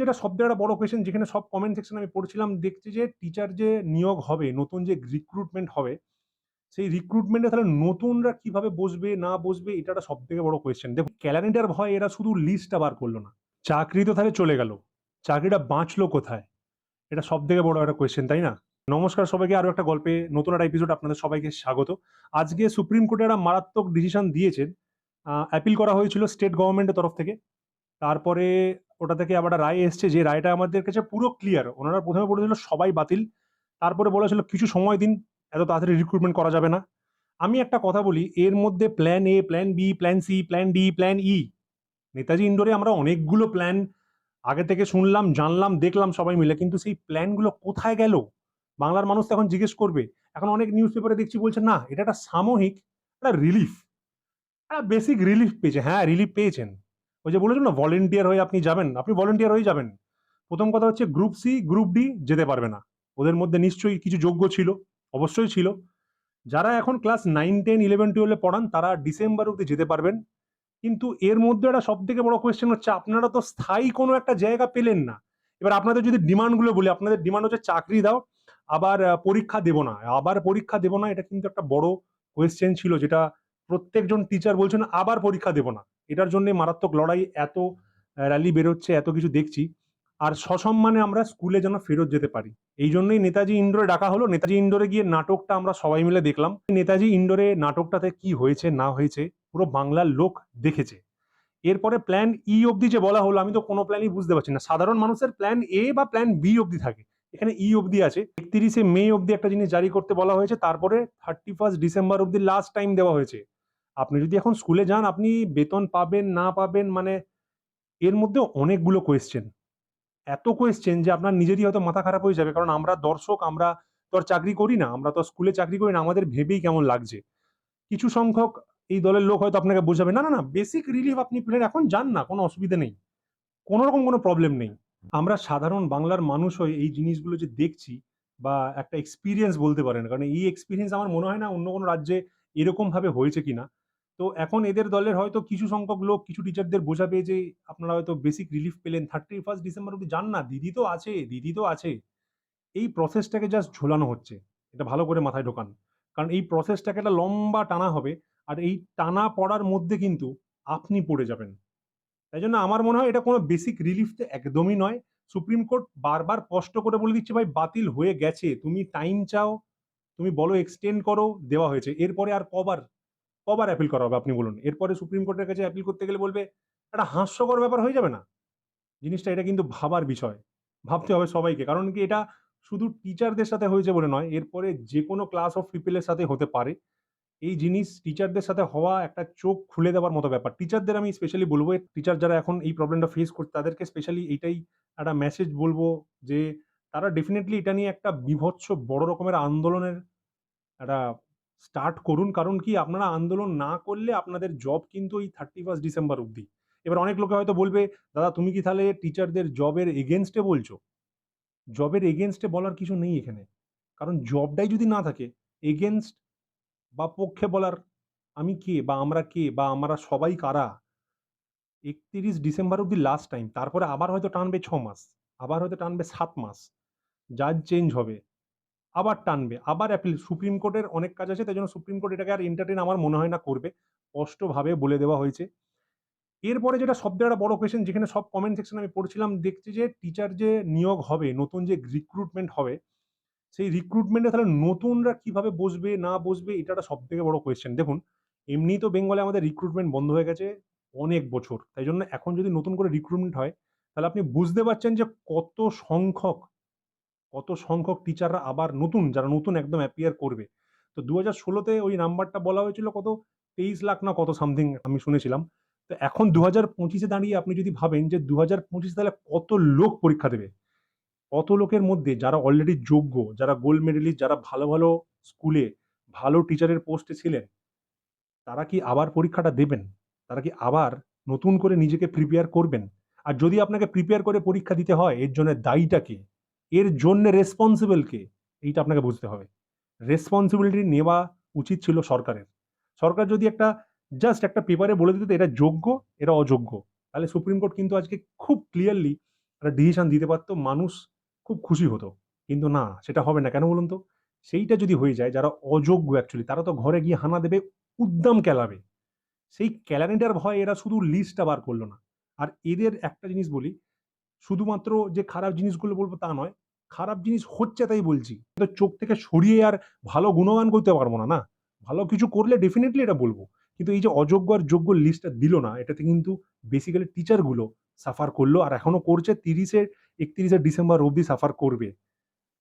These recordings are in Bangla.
যেটা সবথেকে একটা বড় কোয়েশ্চেন যেখানে সব কমেন্ট সেকশন আমি পড়ছিলাম, দেখছি যে টিচার যে নিয়োগ হবে, নতুন যে রিক্রুটমেন্ট হবে, সেই রিক্রুটমেন্টে তাহলে নতুনরা কীভাবে বসবে, না বসবে, এটা একটা সব থেকে বড় কোয়েশ্চেন দেখুন ক্যালেন্ডার ভয়, এরা শুধু লিস্টটা বার করল না। চাকরি তো তাহলে চলে গেল। চাকরিটা বাঁচলো কোথায়? এটা সব থেকে বড় একটা কোয়েশ্চেন তাই না? নমস্কার সবাইকে আরও একটা গল্পে নতুন একটা এপিসোড আপনাদের সবাইকে স্বাগত। আজকে সুপ্রিম কোর্টে একটা মারাত্মক ডিসিশন দিয়েছেন। অ্যাপিল করা হয়েছিল স্টেট গভর্নমেন্টের তরফ থেকে। তারপরে ওটা থেকে আবার রায় এসছে, যে রায়টা আমাদের কাছে পুরো ক্লিয়ার ওনারা প্রথমে বলেছিল সবাই বাতিল, তারপরে বলেছিল কিছু সময় দিন, এত তাড়াতাড়ি রিক্রুটমেন্ট করা যাবে না। আমি একটা কথা বলি, এর মধ্যে plan A plan B plan C plan D plan E Netaji ইন্ডোরে আমরা অনেকগুলো প্ল্যান আগে থেকে শুনলাম, জানলাম, দেখলাম সবাই মিলে, কিন্তু সেই প্ল্যানগুলো কোথায় গেল? বাংলার মানুষ তো এখন জিজ্ঞেস করবে। এখন অনেক নিউজ পেপারে দেখছি বলছে, না, এটা একটা সাময়িক, একটা রিলিফ একটা বেসিক রিলিফ পেয়েছে। হ্যাঁ রিলিফ পেয়েছেন। ওই যে বলেছিল না ভলেন্টিয়ার হয়ে আপনি যাবেন। আপনি ভলেন্টিয়ার হয়ে যাবেন। প্রথম কথা হচ্ছে গ্রুপ সি গ্রুপ ডি যেতে পারবে না। ওদের মধ্যে নিশ্চয়ই কিছু যোগ্য ছিল, অবশ্যই ছিল। যারা এখন ক্লাস নাইন টেন ইলেভেন টুয়েলভে পড়ান, তারা ডিসেম্বর অব্দি যেতে পারবেন। কিন্তু এর মধ্যে একটা সব থেকে বড় কোয়েশ্চেন হচ্ছে, আপনারা তো স্থায়ী কোনো একটা জায়গা পেলেন না। এবার আপনাদের যদি ডিমান্ডগুলো বলি, আপনাদের ডিমান্ড হচ্ছে চাকরি দাও, আবার পরীক্ষা দেব না। আবার পরীক্ষা দেব না, এটা কিন্তু একটা বড় কোয়েশ্চেন ছিল, যেটা প্রত্যেকজন টিচার বলছেন, আবার পরীক্ষা দেব না। এটার জন্য মারাত্মক লড়াই, এত র্যালি বেরোচ্ছে, এত কিছু দেখছি। আর সসম্মানে আমরা স্কুলে যেন ফেরত যেতে পারি। এই জন্যই নেতাজি ইন্ডোরে ডাকা হলো। নেতাজি ইন্ডোরে গিয়ে নাটকটা আমরা সবাই মিলে দেখলাম। নেতাজি ইন্ডোরে নাটকটাতে কি হয়েছে, না হয়েছে, পুরো বাংলার লোক দেখেছে। এরপরে প্ল্যান ই অবধি যে বলা হলো, আমি তো কোনো প্ল্যানই বুঝতে পারছি না। সাধারণ মানুষের প্ল্যান এ বা প্ল্যান বি অবধি থাকে। এখানে ই অবধি আছে। একত্রিশে মে অবধি একটা জিনিস জারি করতে বলা হয়েছে। তারপরে থার্টি ফার্স্ট ডিসেম্বর অবধি লাস্ট টাইম দেওয়া হয়েছে। আপনি যদি এখন স্কুলে যান, আপনি বেতন পাবেন, না পাবেন মানে এর মধ্যে অনেকগুলো কোয়েশ্চেন এত কোয়েশ্চেন যে আপনার নিজেরই হয়তো মাথা খারাপ হয়ে যাবে, কারণ আমরা দর্শক, আমরা তো আর চাকরি করি না, আমরা তো স্কুলে চাকরি করি না, আমাদের ভেবেই কেমন লাগছে। কিছু সংখ্যক এই দলের লোক হয়তো আপনাকে বোঝাবে, না না না বেসিক রিলিফ আপনি পেলেন, এখন যান না, কোনো অসুবিধা নেই। কোনো রকম কোনো প্রবলেম নেই। আমরা সাধারণ বাংলার মানুষ হয়ে এই জিনিসগুলো যে দেখছি বা একটা এক্সপিরিয়েন্স বলতে পারেন, কারণ এই এক্সপিরিয়েন্স আমার মনে হয় না অন্য কোনো রাজ্যে এরকম ভাবে হয়েছে কিনা। তো এখন এদের দলের হয়তো কিছু সংখ্যক লোক, কিছু টিচারদের বোঝাবে যে আপনারা হয়তো বেসিক রিলিফ পেলেন। থার্টি ফার্স্ট ডিসেম্বর অব্দি যান না, দিদি তো আছে, দিদি তো আছে। এই প্রসেসটাকে জাস্ট ঝোলানো হচ্ছে। এটা ভালো করে মাথায় ঢোকান। কারণ এই প্রসেসটাকে একটা লম্বা টানা হবে, আর এই টানা পড়ার মধ্যে কিন্তু আপনি পড়ে যাবেন। তাই জন্য আমার মনে হয় এটা কোনো বেসিক রিলিফ তো একদমই নয়। সুপ্রিম কোর্ট বারবার স্পষ্ট করে বলে দিচ্ছে, ভাই, বাতিল হয়ে গেছে। তুমি টাইম চাও তুমি বলো এক্সটেন্ড করো, দেওয়া হয়েছে। এরপরে আর কবার কবার অ্যাপিল করা হবে আপনি বলুন। এরপরে সুপ্রিম কোর্টের কাছে অ্যাপিল করতে গেলে বলবে, একটা হাস্যকর ব্যাপার হয়ে যাবে না? জিনিসটা এটা কিন্তু ভাবার বিষয়। ভাবতে হবে সবাইকে। কারণ কি এটা শুধু টিচারদের সাথে হয়েছে বলে নয়, এরপরে যে কোনো ক্লাস অফ পিপলের সাথে হতে পারে। এই জিনিস টিচারদের সাথে হওয়া একটা চোখ খুলে দেওয়ার মতো ব্যাপার। টিচারদের আমি স্পেশালি বলব টিচার যারা এখন এই প্রবলেমটা ফেস করছে তাদেরকে স্পেশালি এইটাই একটা মেসেজ বলব যে তারা ডেফিনেটলি এটা নিয়ে একটা বিভৎস বড় রকমের আন্দোলনের একটা স্টার্ট করুন। কারণ কি? আপনারা আন্দোলন না করলে আপনাদের জব কিন্তু এই থার্টি ফার্স্ট ডিসেম্বর অবধি। এবার অনেক লোকে হয়তো বলবে, দাদা, তুমি কি তাহলে টিচারদের জবের এগেনস্টে বলছো? জবের এগেনস্টে বলার কিছু নেই এখানে। কারণ জবটাই যদি না থাকে এগেনস্ট বা পক্ষে বলার আমি কে বা আমরা কে বা আমরা সবাই কারা? একত্রিশ ডিসেম্বর অব্দি লাস্ট টাইম তারপরে আবার হয়তো টানবে ছ মাস, আবার হয়তো টানবে সাত মাস। জাজ চেঞ্জ হবে, আবার টানবে, আবার অ্যাপিল সুপ্রিম কোর্টের অনেক কাজ আছে তাই জন্য সুপ্রিম কোর্ট এটাকে আর এন্টারটেন আমার মনে হয় না করবে, স্পষ্টভাবে বলে দেওয়া হয়েছে। এরপরে যেটা সবথেকে একটা বড় কোয়েশ্চেন যেখানে সব কমেন্ট সেকশন আমি পড়ছিলাম, দেখছি যে টিচার যে নিয়োগ হবে, নতুন যে রিক্রুটমেন্ট হবে, সেই রিক্রুটমেন্টে তাহলে নতুনরা কীভাবে বসবে, না বসবে, এটা একটা সব থেকে বড় কোয়েশ্চেন দেখুন এমনি তো বেঙ্গলে আমাদের রিক্রুটমেন্ট বন্ধ হয়ে গেছে অনেক বছর তাই জন্য এখন যদি নতুন করে রিক্রুটমেন্ট হয়, তাহলে আপনি বুঝতে পারছেন যে কত সংখ্যক কত সংখ্যক টিচাররা আবার নতুন, যারা নতুন একদম অ্যাপিয়ার করবে। তো দু হাজার ষোলোতে ওই নাম্বারটা বলা হয়েছিল কত? তেইশ লাখ না কত সামথিং আমি শুনেছিলাম। তো এখন দু হাজার পঁচিশে দাঁড়িয়ে আপনি যদি ভাবেন যে দু হাজার পঁচিশে তাহলে কত লোক পরীক্ষা দেবে? কত লোকের মধ্যে যারা অলরেডি যোগ্য, যারা গোল্ড মেডেলিস্ট যারা ভালো ভালো স্কুলে ভালো টিচারের পোস্টে ছিলেন, তারা কি আবার পরীক্ষাটা দেবেন? তারা কি আবার নতুন করে নিজেকে প্রিপেয়ার করবেন? আর যদি আপনাকে প্রিপেয়ার করে পরীক্ষা দিতে হয়, এর জন্য দায়ীটা কে? এর জন্য রেসপন্সিবল কে? এইটা আপনাকে বুঝতে হবে। রেসপন্সিবিলিটি নেওয়া উচিত ছিল সরকারের। সরকার যদি একটা জাস্ট একটা পেপারে বলে দিত এটা যোগ্য এরা অযোগ্য। তাহলে সুপ্রিম কোর্ট কিন্তু আজকে খুব ক্লিয়ারলি একটা ডিসিশন দিতে পারতো, মানুষ খুব খুশি হতো। কিন্তু না, সেটা হবে না। কেন বলুন তো? সেইটা যদি হয়ে যায়, যারা অযোগ্য অ্যাকচুয়ালি তারা তো ঘরে গিয়ে হানা দেবে, উদ্দাম ক্যালাবে সেই ক্যালারিটার ভয় এরা শুধু লিস্টটা বার করল না। আর এদের একটা জিনিস বলি, শুধুমাত্র যে খারাপ জিনিসগুলো বলব তা নয় খারাপ জিনিস হচ্ছে তাই বলছি। তো চোখ থেকে সরিয়ে আর ভালো গুণগান করতে পারব না না? ভালো কিছু করলে ডেফিনেটলি এটা বলব। কিন্তু এই যে অযোগ্য আর যোগ্য লিস্টটা দিল না, এটাতে কিন্তু বেসিক্যালি টিচারগুলো সাফার করল আর এখনও করছে তিরিশে একত্রিশে ডিসেম্বর অবধি সাফার করবে।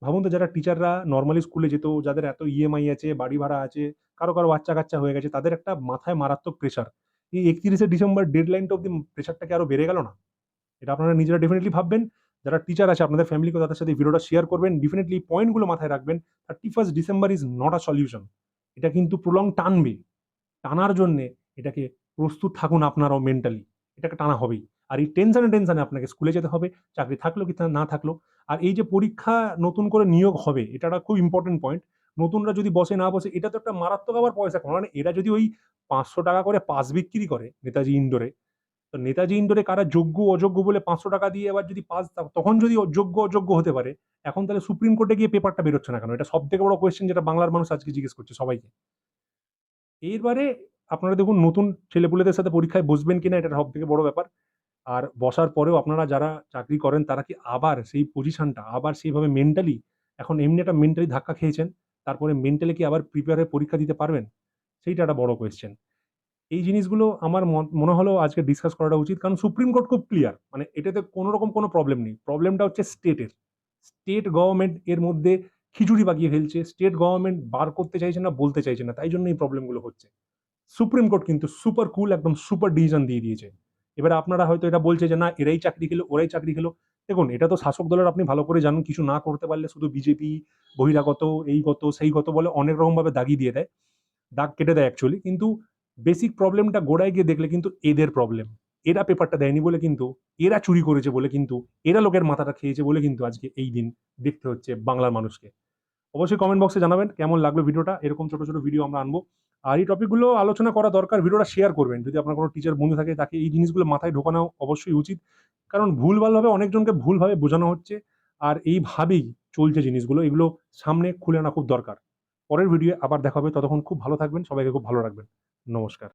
ভাবুন তো যারা টিচাররা নর্মালি স্কুলে যেত, যাদের এত ইএমআই আছে, বাড়ি ভাড়া আছে, কারও কারও বাচ্চা কাচ্চা হয়ে গেছে, তাদের একটা মাথায় মারাত্মক প্রেশার এই একত্রিশে ডিসেম্বর ডেডলাইনটা অব্দি প্রেশারটাকে আরও বেড়ে গেল না? এটা আপনারা নিজেরা ডেফিনেটলি ভাববেন। যারা টিচার আছে, আপনাদের ফ্যামিলিকে তাদের সাথে ভিডিওটা শেয়ার করবেন। ডেফিনেটলি পয়েন্টগুলো মাথায় রাখবেন। Thirty first December is not a solution এটা কিন্তু প্রলং টানবে। টানার জন্যে এটাকে প্রস্তুত থাকুন আপনারাও মেন্টালি এটাকে টানা হবেই। আর এই টেনশনে টেনশনে আপনাকে স্কুলে যেতে হবে, চাকরি থাকল কি না থাকল। আর এই যে পরীক্ষা নতুন করে নিয়োগ হবে এটা একটা খুব ইম্পর্টেন্ট পয়েন্ট নতুনরা যদি বসে না বসে, এটা তো একটা মারাত্মক আবার পয়সা কারণ মানে এরা যদি ওই পাঁচশো টাকা করে পাস বিক্রি করে, নেতাজি ইন্ডোরে তো নেতাজি ইন্ডোরে কারা যোগ্য অযোগ্য বলে পাঁচশো টাকা দিয়ে এবার যদি পাস তখন যদি যোগ্য অযোগ্য হতে পারে, এখন তাহলে সুপ্রিম কোর্টে গিয়ে পেপারটা বেরোচ্ছে না কেন? এটা সব থেকে বড় কোয়েশ্চেন যেটা বাংলার মানুষ আজকে জিজ্ঞেস করছে সবাইকে। এরবারে আপনারা দেখুন নতুন ছেলেপুলেদের সাথে পরীক্ষায় বসবেন কিনা এটা সব থেকে বড় ব্যাপার। আর বসার পরেও আপনারা যারা চাকরি করেন, তারা কি আবার সেই পজিশনটা আবার সেইভাবে মেন্টালি এখন এমনি একটা মেন্টালি ধাক্কা খেয়েছেন, তারপরে মেন্টালি কি আবার প্রিপেয়ার হয়ে পরীক্ষা দিতে পারবেন? সেইটা একটা বড় কোয়েশ্চেন এই জিনিসগুলো আমার মন- হলো আজকে ডিসকাস করাটা উচিত। কারণ সুপ্রিম কোর্ট খুব ক্লিয়ার মানে এটাতে কোনো রকম কোনো প্রবলেম নেই। প্রবলেমটা হচ্ছে স্টেটের স্টেট গভর্নমেন্ট এর মধ্যে খিচুড়ি বাগিয়ে ফেলছে। স্টেট গভর্নমেন্ট বার করতে চাইছে না, বলতে চাইছে না। তাই জন্য এই প্রবলেমগুলো হচ্ছে। সুপ্রিম কোর্ট কিন্তু সুপার কুল একদম সুপার ডিসিশন দিয়ে দিয়েছে। এবার আপনারা হয়তো এটা বলছে যে, না, এরাই চাকরি খেলো, ওরাই চাকরি খেলো। দেখুন, এটা তো শাসক দলের আপনি ভালো করে জানেন, কিছু না করতে পারলে শুধু বিজেপি, বহিরাগত, এই গত, সেই গত বলে অনেক রকমভাবে দাগি দিয়ে দেয়। দাগ কেটে দেয় অ্যাকচুয়ালি কিন্তু বেসিক প্রবলেমটা গোড়ায় গিয়ে দেখলে কিন্তু এদের প্রবলেম এরা পেপারটা দেয়নি বলে কিন্তু, এরা চুরি করেছে বলে কিন্তু, এরা লোকের মাথাটা খেয়েছে বলে কিন্তু আজকে এই দিন দেখতে হচ্ছে বাংলার মানুষকে। অবশ্যই কমেন্ট বক্সে জানাবেন কেমন লাগল ভিডিওটা এরকম ছোট ছোট ভিডিও আমরা আনব। আর এই টপিকগুলো আলোচনা করা দরকার ভিডিওটা শেয়ার করবেন। যদি আপনার কোনো টিচার বন্ধু থাকে, তাকে এই জিনিসগুলো মাথায় ঢোকানো অবশ্যই উচিত। কারণ ভুলভালভাবে অনেকজনকে ভুলভাবে বোঝানো হচ্ছে আর এইভাবেই চলছে জিনিসগুলো। এগুলো সামনে খুলে আনা খুব দরকার। পরের ভিডিও আবার দেখা হবে। ততক্ষণ খুব ভালো থাকবেন। সবাইকে খুব ভালো রাখবেন। নমস্কার।